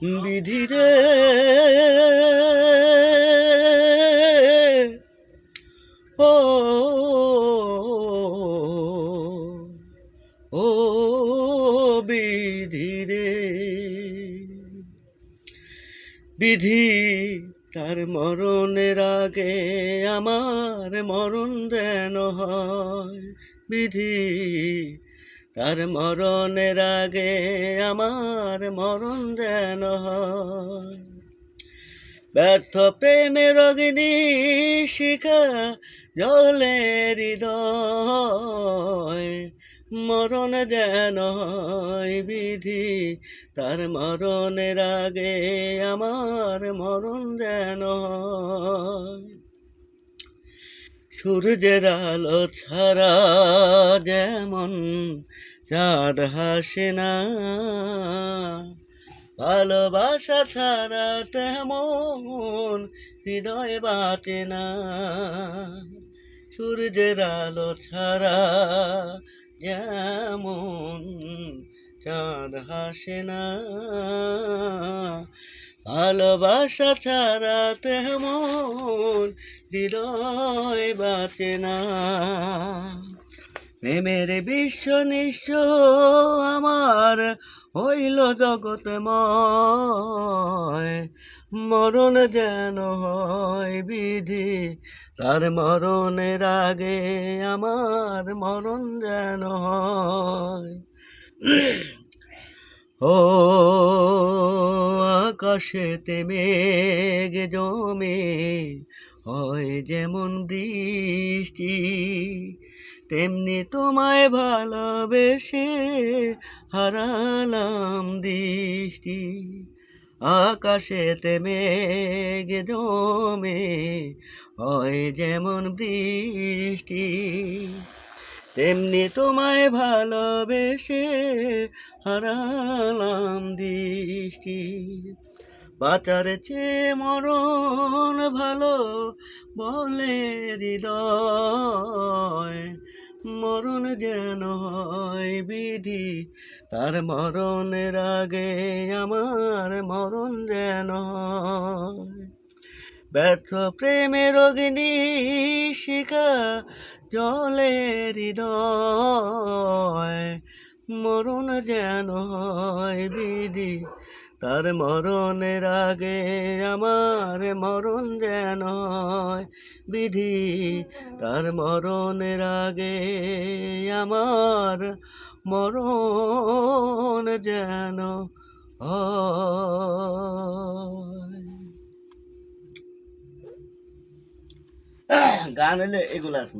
বিধি রে ও ও বিধি রে বিধি তার মরণের আগে আমার মরণ যেন হয়। বিধি তার মরণের আগে আমার মরণ যেন হয়। ব্যর্থ প্রেমের অগ্নি শিখা জলে হৃদয়, মরণ যেন হয় বিধি। তার মরণের আগে আমার মরণ যেন হয়। সূর্যের আলো ছাড়া যেমন চাঁদ হাসে না, ভালোবাসা ছাড়া তেমন হৃদয় বাঁচে না। সূর্যের আলো ছাড়া যেমন চাঁদ হাসে না, ভালোবাসা ছাড়া তেমন হৃদয় বাঁচে না। প্রেমের বিশ্ব নিঃস্ব আমার হইল জগতময়। মরণ যেন হয় বিধি, তার মরণের আগে আমার মরণ যেন হয়। ও আকাশেতে মেঘ জমে হয় যেমন বৃষ্টি, তেমনি তোমায় ভালোবেসে হারালাম দৃষ্টি। আকাশেতে মেঘ জমে হয় যেমন বৃষ্টি, তেমনি তোমায় ভালোবেসে হারালাম দৃষ্টি। বাঁচার চেয়ে মরণ ভালো বলে হৃদয়। মরণ যেন হয় বিধি, তার মরণের আগে আমার মরণ যেন ব্যর্থ প্রেমের অগ্নি শিখা জলের হৃদয় মরণ যেন হয় বিধি। তার মরণের আগে আমার মরণ যেন হয় বিধি। তার মরণের আগে আমার মরণ যেন গান হলে এগুলা